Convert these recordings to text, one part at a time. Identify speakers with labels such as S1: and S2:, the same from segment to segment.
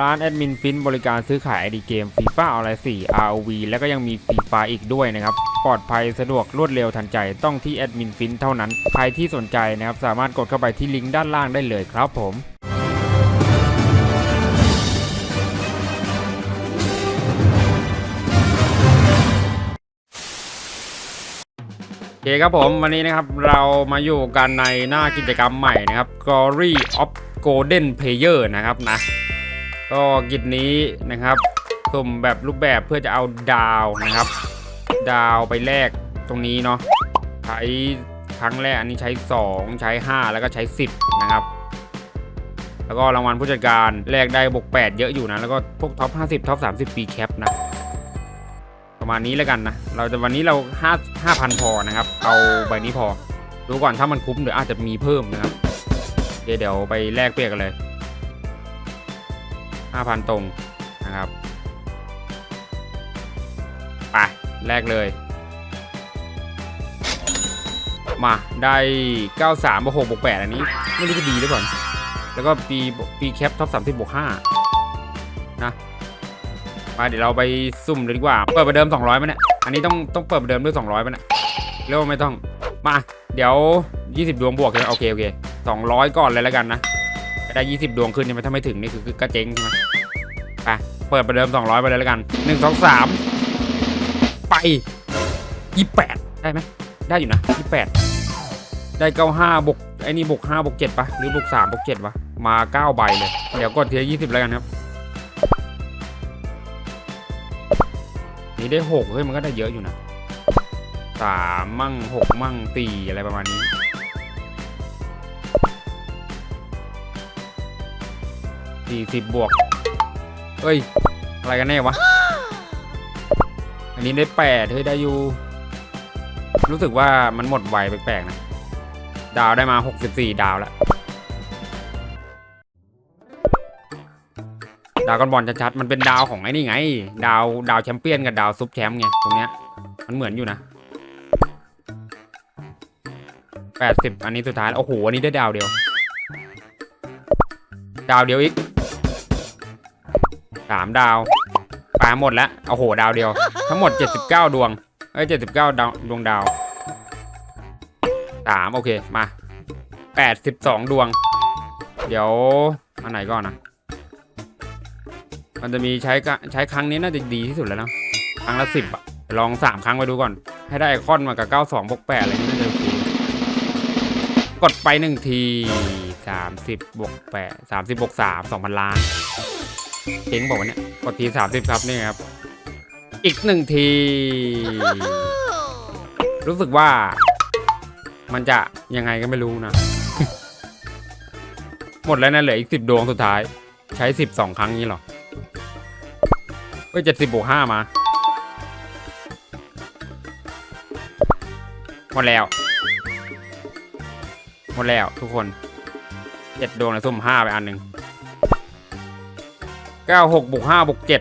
S1: ร้านแอดมินฟินบริการซื้อขายไอดีเกมฟีฟ่าออนไลน์4 ROV แล้วก็ยังมีฟรีไฟอีกด้วยนะครับ ปลอดภัยสะดวกรวดเร็วทันใจต้องที่แอดมินฟินเท่านั้น ใครที่สนใจนะครับสามารถกดเข้าไปที่ลิงก์ด้านล่างได้เลยครับผมโอเคครับผมวันนี้นะครับเรามาอยู่กันในหน้ากิจกรรมใหม่นะครับ Glory of Golden Player นะครับนะ ก็กิจนี้นะครับสุ่มแบบรูปแบบเพื่อจะเอาดาวนะครับ ดาวไปแลกตรงนี้เนาะใช้ครั้งแรกอันนี้ใช้ 2 ใช้ 5 แล้วก็ใช้ 10 นะครับ แล้วก็รางวัลผู้จัดการแลกได้บวก8 เยอะอยู่นะ แล้วก็พวกท็อป 50 ท็อป 30 ปีแคปนะ ประมาณนี้แล้วกันนะ เราจะวันนี้เรา 5 5,000 พอนะครับ เอาใบนี้พอ ดูก่อนถ้ามันคุ้มเดี๋ยวอาจจะมีเพิ่มนะครับเคเดี๋ยวไปแลกเปลี่ยนกันเลย 5,000 ตรงนะครับไปแลกเลย มาได้ 93บวก6บวก8อันนี้ ไม่รู้จะดีหรือเปล่าแล้วก็ปีปีแคปท็อป30บวก5นะมาเดี๋ยวเราไปซุ่มเลยดีกว่า เปิดประเดิม 200ไหมเนี่ยอันนี้ต้องต้องเปิดประเดิมด้วย 200ไหมเนี่ยเรียกว่าไม่ต้องมา เดี๋ยว 20 ดวงบวกใช่ไหมโอเคโอเค200 ก่อนเลยแล้วกันนะ ได้ 20 ดวงขึ้นใช่ไหมถ้าไม่ถึงนี่คือคือกระเจ๊งใช่ไหมไปเปิดประเดิม 200 ไปเลยแล้วกัน 1 2 3 ไป 28 ได้ไหมได้อยู่นะ 28 ได้ 95บวกไอ้นี่บวก5บวก7ปะหรือบวก3บวก7วะมา 9 ใบเลย เดี๋ยวกดทีละ20 แล้วกันครับ นี่ได้หกเฮ้ยมันก็ได้เยอะอยู่นะสามมั่งหกมั่งสี่อะไรประมาณนี้ สี่สิบบวกเฮ้ย อะไรกันแน่วะ อันนี้ได้แปดเฮ้ยได้อยู่ รู้สึกว่ามันหมดไวแปลกๆนะ ดาวได้มาหกสิบสี่ดาวแล้ว ดาวกันบอลชัดๆ มันเป็นดาวของไอ้นี่ไง ดาวดาวแชมเปี้ยนกับดาวซุปแชมป์ไงตรงเนี้ย มันเหมือนอยู่นะแปดสิบอันนี้สุดท้าย โอ้โห อันนี้ได้ดาวเดียว ดาวเดียวอีก สามดาวปาหมดแล้วโอ้โหดาวเดียว ทั้งหมดเจ็ดสิบเก้าดวงเอ้ยเจ็ดสิบเก้าดวดวงดาวสามโอเคมาแปดสิบสองดวง เดี๋ยวอันไหนก่อนนะมันจะมีใช้กะใช้ครั้งนี้น่าจะดีที่สุดแล้วนะครั้งละสิบอะลองสามครั้งไปดูก่อน ให้ได้ไอคอนมากับเก้าสองบวกแปดอะไรนี่น่าจะโอกดไปหนึ่งทีสามสิบบวกแปดสามสิบบวกสามสองพันล้าน เจ๊งบอกว่าเนี่ยกดทีสามสิบครับนี่ครับ อีกหนึ่งที รู้สึกว่า มันจะยังไงก็ไม่รู้นะ หมดแล้วนะเหลืออีกสิบดวงสุดท้าย ใช้สิบสองครั้งนี้หรอเฮ้ยเจ็ดสิบบวกห้ามา หมดแล้ว หมดแล้วทุกคนเจ็ดดวงเลยสุ่มห้าไปอันหนึ่ง เก้าหกบวกห้าบวกเจ็ด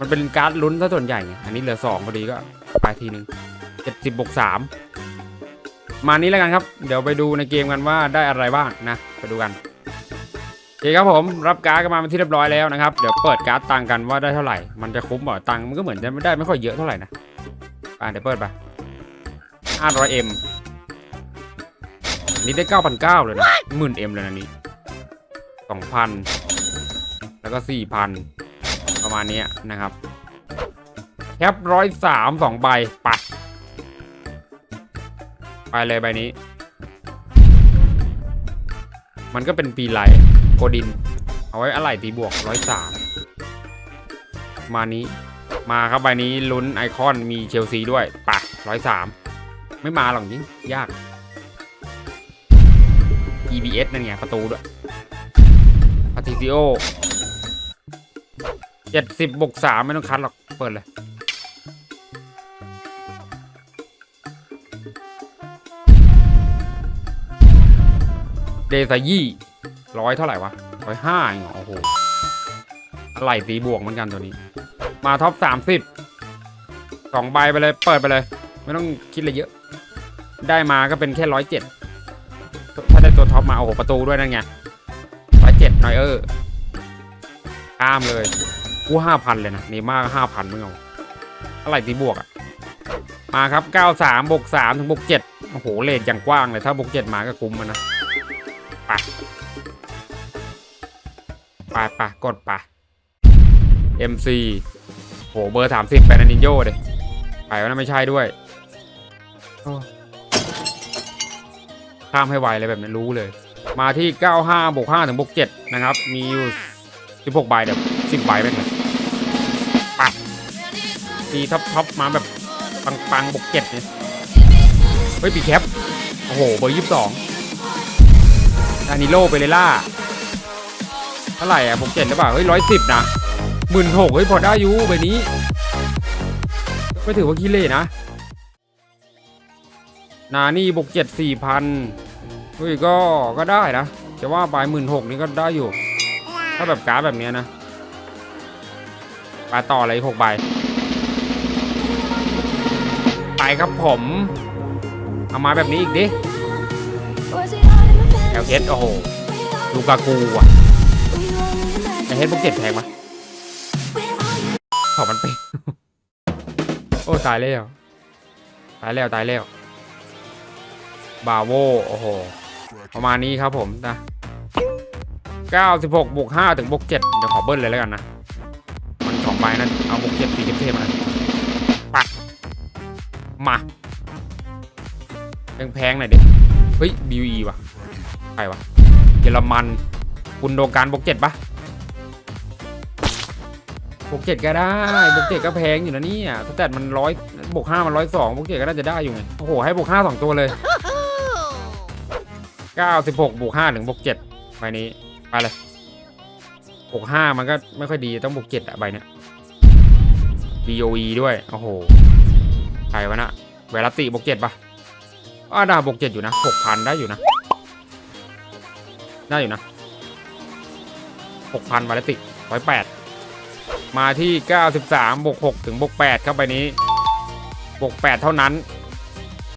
S1: มันเป็นการ์ดลุ้นซะส่วนใหญ่ไงอันนี้เหลือสองพอดีก็ไปทีหนึ่งเจ็ดสิบบวกสามมานี้แล้วกันครับ เดี๋ยวไปดูในเกมกันว่าได้อะไรบ้างนะ ไปดูกันโอเคครับผมรับการ์ดกันมาเป็นที่เรียบร้อยแล้วนะครับ เดี๋ยวเปิดการ์ดตังกันว่าได้เท่าไหร่ มันจะคุ้มเหรอตังมันก็เหมือนจะไม่ได้ไม่ค่อยเยอะเท่าไหร่นะอ่าเดี๋ยวเปิดไป 500M อันนี้ได้ 9,900 เลยนะหมื่น M เลยนะนี้2,000 แล้วก็4,000ประมาณนี้นะครับแคปร้อยสามสองใบปัด ไปเลยใบนี้ มันก็เป็นปีไลท์โกดิน เอาไว้อะไหล่ตีบวกร้อยสามมานี้มาครับใบนี้ลุ้นไอคอนมีเชลซีด้วยปะร้อยสามไม่มาหรอกนี่ยาก EBS นั่นไงประตูด้วยพาติซิโอ เจ็ดสิบบวกสามไม่ต้องคัดหรอก เปิดเลย เดซายี่ร้อยเท่าไหร่วะร้อยห้าเองเหรอโอ้โหอะไรตีบวกเหมือนกันตัวนี้ มาท็อปสามสิบสองใบไปเลย เปิดไปเลย ไม่ต้องคิดอะไรเยอะ ได้มาก็เป็นแค่ร้อยเจ็ดถ้าได้ตัวท็อปมา โอ้โห ประตูด้วยนั่นไงร้อยเจ็ดหน่อยเออข้ามเลย กูห้าพันเลยนะเนม่าห้าพันมึงเอาอะไรตีบวกอะมาครับเก้าสามบวกสามถึงบวกเจ็ดโอ้โหเลนอย่างกว้างเลยถ้าบวกเจ็ดมาก็คุ้มมันนะไปไปไปกดไป MC โหเบอร์สามสิบแปนานินโยเลยไปวะนะไม่ใช่ด้วยข้ามให้ไวเลยแบบนี้รู้เลย มาที่ 95บวก5ถึงบวก7นะครับ มีอยู่16ใบเดี๋ยว10ใบไปเลยปัด มีท็อปท็อปมาแบบปังปังๆบวก7เนี่ยเฮ้ยปีแคป โอ้โห เบอร์22ดานิโลเปเรล่าเท่าไหร่อะบวก7หรือเปล่า เฮ้ย110นะหมื่นหกเฮ้ยพอได้อยู่ใบนี้ ไม่ถือว่าขี้เล่นะ นานี่บวก7 4,000เฮ้ยก็ก็ได้นะจะว่าไปหมื่นหกนี่ก็ได้อยู่ ถ้าแบบการ์ดแบบเนี้ยนะไปต่อเลยหกใบ ไปครับผม เอามาแบบนี้อีกดิแอลเฮดโอ้โห ลูกากูว่ะแอลเฮดพวกเจ็ดแพงปะขอมันไปโอ้ตายแล้ว ตายแล้วตายแล้ว บาโวโอ้โห ประมาณนี้ครับผมนะ96บวก5ถึงบวก7เดี๋ยวขอเบิ้ลเลยแล้วกันนะ มันสองใบนั้นเอาบวก7สีเทพๆมาปัด มาแพงๆหน่อยดิเฮ้ย BUE ว่ะใครวะเยอรมัน คุณโดการบวก7ปะบวก7ก็ได้บวก7ก็แพงอยู่นะเนี่ยแต่มันร้อยบวก5มันร้อยสองบวก7ก็น่าจะได้อยู่ไงโอ้โหให้บวก5สองตัวเลย96บวก5ถึงบวก7ใบนี้ไปเลยบวก5มันก็ไม่ค่อยดีต้องบวก7อะใบเนี้ย DOE ด้วย โอ้โห ใครวะนะเวลาติบวก7ปะอ้าดาบวก7อยู่นะ6,000ได้อยู่นะ ได้อยู่นะ6,000วาเลติ108มาที่93บวก6ถึงบวก8เข้าไปนี้บวก8เท่านั้น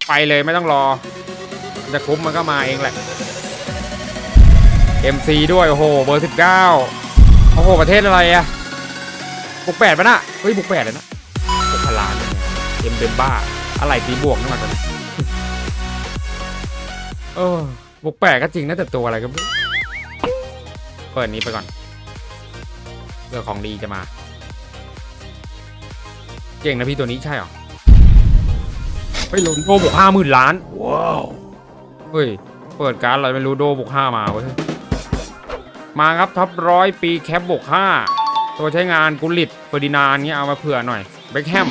S1: ไปเลยไม่ต้องรอ จะคุ้มมันก็มาเองแหละ MC ด้วย โอ้โห เบอร์19โอ้โห ประเทศอะไรอะบุกแปดปะนะเฮ้ยบุกแปดเลยนะบุกพลาน เอ็มเบมบ้าอะไรตีบวกนั่นมาตอนนี้เออบุกแปดก็จริงนะแต่ตัวอะไรก็ไม่รู้เปิดนี้ไปก่อนเพื่อของดีจะมา เก่งนะพี่ตัวนี้ใช่เหรอเฮ้ยโลนโดบุกห้าหมื่นล้าน ว้าวเฮ้ย เปิดการดอะไรไม่รู้โดบุกห้ามาเว้ยมาครับท็อปร้อยปีแคปบวกห้าตัวใช้งานกุลิตเฟอร์ดินานด์เงี้ยเอามาเผื่อหน่อยเบคแฮม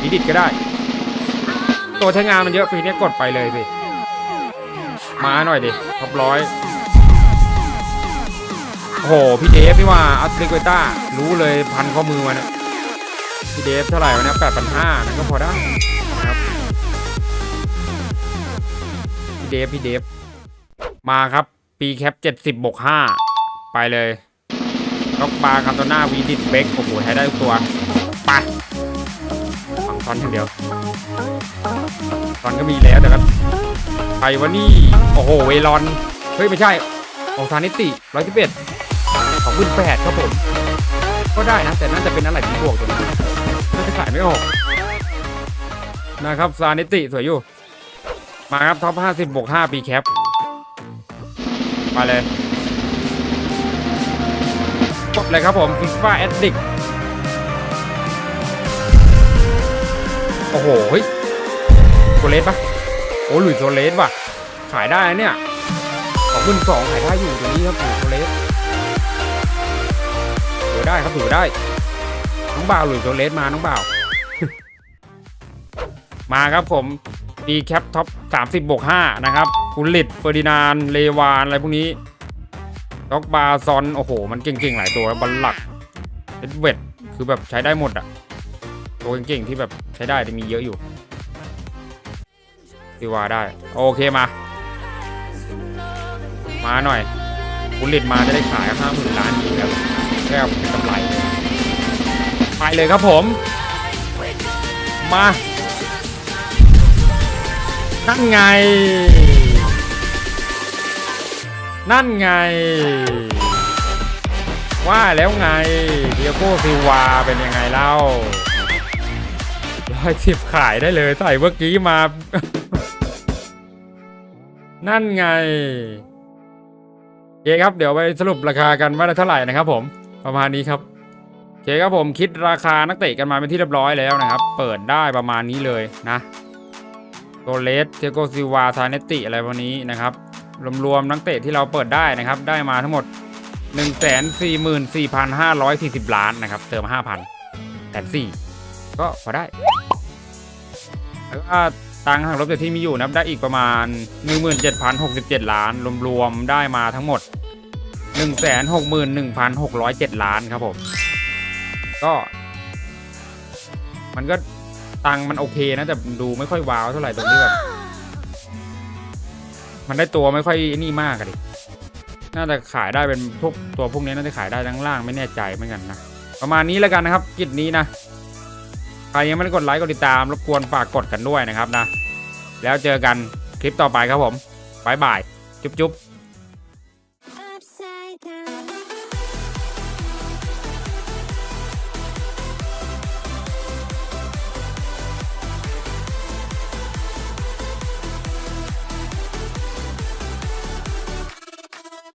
S1: อีดิทก็ได้ ตัวใช้งานมันเยอะปีนี้กดไปเลยสิมาหน่อยดิท็อปร้อยโอ้โหพี่เดฟนี่ว่าอัลติเกต้ารู้เลยพันข้อมือมันะพี่เดฟเท่าไหร่วะเนี่ยแปดพันห้านั่นก็พอได้นะครับพี่เดฟพี่เดฟมาครับ ปีแคป70บวก5ไปเลยล็อกบาร์คาโตนาวีดิดเบกโอ้โหใช้ได้ทุกตัว อนอย่างเดียวตอนก็มีแล้วแต่ก็ใครวะนี่ โอ้โห เวลอน เฮ้ย ไม่ใช่โอซานิติร้อยสิบเอ็ดของคุณแปดครับผม ก็ได้นะ แต่น่าจะเป็นอะไรที่บวกตัวนี้น่าจะขายไม่ออก นะครับ ซานิติสวยอยู่ มาครับ ท็อป50บบวก5ปีแคป มาเลยกดเลยครับผมฟิฟ้าแอดดิก โอ้โหเฮ้ยโซเลสปะโอ้หลุยโซเลสว่ะ ขายได้เนี่ยสองพันสองขายได้อยู่ตัวนี้ครับหลุยโซเลสถือได้ครับถือได้น้องบ่าวหลุยโซเลสมาน้องบ่าวมาครับผมดีแคปท็อป30บวก5นะครับกุลิตเฟอร์ดินานเลวานอะไรพวกนี้ด็อกบาซอน โอ้โห มันเก่งๆ หลายตัวบอลหลักเอ็ดเวดคือแบบใช้ได้หมดอะ ตัวเก่งๆที่แบบใช้ได้จะมีเยอะอยู่ดีวาได้ โอเคมา มาหน่อยกุลิตมาจะได้ขายห้าหมื่นล้านอีกแล้วแค่กำไร ไปเลยครับผม มานั่นไง นั่นไง ว่าแล้วไงเดียโก้ซิวาเป็นยังไงเล่า ร้อยสิบขายได้เลยใส่เมื่อกี้มา นั่นไงโอเคครับเดี๋ยวไปสรุปราคากันว่าเท่าไหร่นะครับผมประมาณนี้ครับโอเคครับผมคิดราคานักเตะกันมาเป็นที่เรียบร้อยแล้วนะครับ เปิดได้ประมาณนี้เลยนะโตเลสเทโกซิวาซาเนติอะไรพวันนี้นะครับรวมๆนักเตะที่เราเปิดได้นะครับ ได้มาทั้งหมด 1 4 4 5 4 0 ล้านนะครับ เติม 5,000แสนสี่ ก็พอได้ แล้วก็ตังค์ทางลบจากที่มีอยู่นะครับได้อีกประมาณ 17,067 ล้าน รวมๆได้มาทั้งหมด 161,607 ล้านครับผม ก็ มันก็ตังค์มันโอเคนะ แต่ดูไม่ค่อยว้าวเท่าไหร่ตรงที่แบบมันได้ตัวไม่ค่อยนี่มากอะดิ น่าจะขายได้เป็นพวกตัวพวกนี้น่าจะขายได้ทั้งล่างไม่แน่ใจเหมือนกันนะ ประมาณนี้แล้วกันนะครับกิจนี้นะ ใครยังไม่ได้กดไลค์กดติดตามรบกวนฝากกดกันด้วยนะครับนะ แล้วเจอกันคลิปต่อไปครับผมบายบาย จุ๊บจุ๊บ